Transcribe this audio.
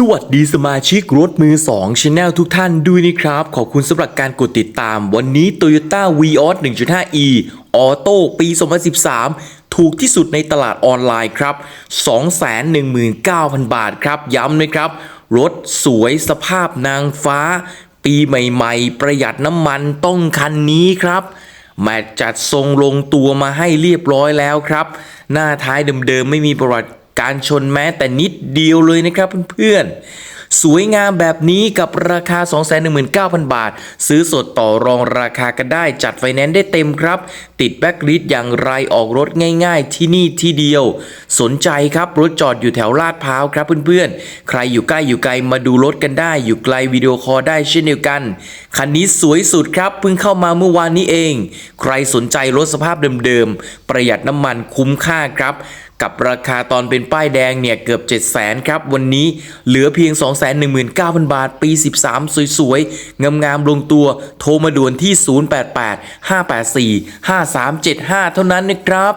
สวัสดีสมาชิกรถมือ2 Channel ทุกท่านด้วยนะครับ ขอบคุณสำหรับการกดติดตาม วันนี้ Toyota Vios 1.5e Auto ปี 2013 ถูกที่สุดในตลาดออนไลน์ครับ 219,000 บาทครับ ย้ำนะครับ รถสวยสภาพนางฟ้า ปีใหม่ๆ ประหยัดน้ำมันต้องคันนี้ครับ แมตช์จัดทรงลงตัวมาให้เรียบร้อยแล้วครับ หน้าท้ายเดิมๆ ไม่มีประวัติ การชนแม้แต่นิดเดียวเลยนะครับเพื่อนๆ สวยงามแบบนี้กับราคา 219,000 บาท ซื้อสดต่อรองราคากันได้จัดไฟแนนซ์ได้เต็มครับ ติดแบ็กลิสอย่างไรออกรถง่าย ๆ ที่นี่ที่เดียว สนใจครับรถจอดอยู่แถวลาดพร้าวครับเพื่อนๆ ใครอยู่ใกล้อยู่ไกลมาดูรถกันได้ อยู่ไกลวิดีโอคอลได้เช่นเดียวกัน คันนี้สวยสุดครับเพิ่งเข้ามาเมื่อวานนี้เอง ใครสนใจรถสภาพเดิมๆประหยัดน้ำมันคุ้มค่าครับ กับราคาตอนเป็นป้ายแดงเนี่ยเกือบ 7 0 0 0 0 0 ครับ วันนี้เหลือเพียง219,000 บาท ปี 13 สวยๆ งามๆลงตัว โทรมาด่วนที่ 088 584 5375 เท่านั้นนะครับ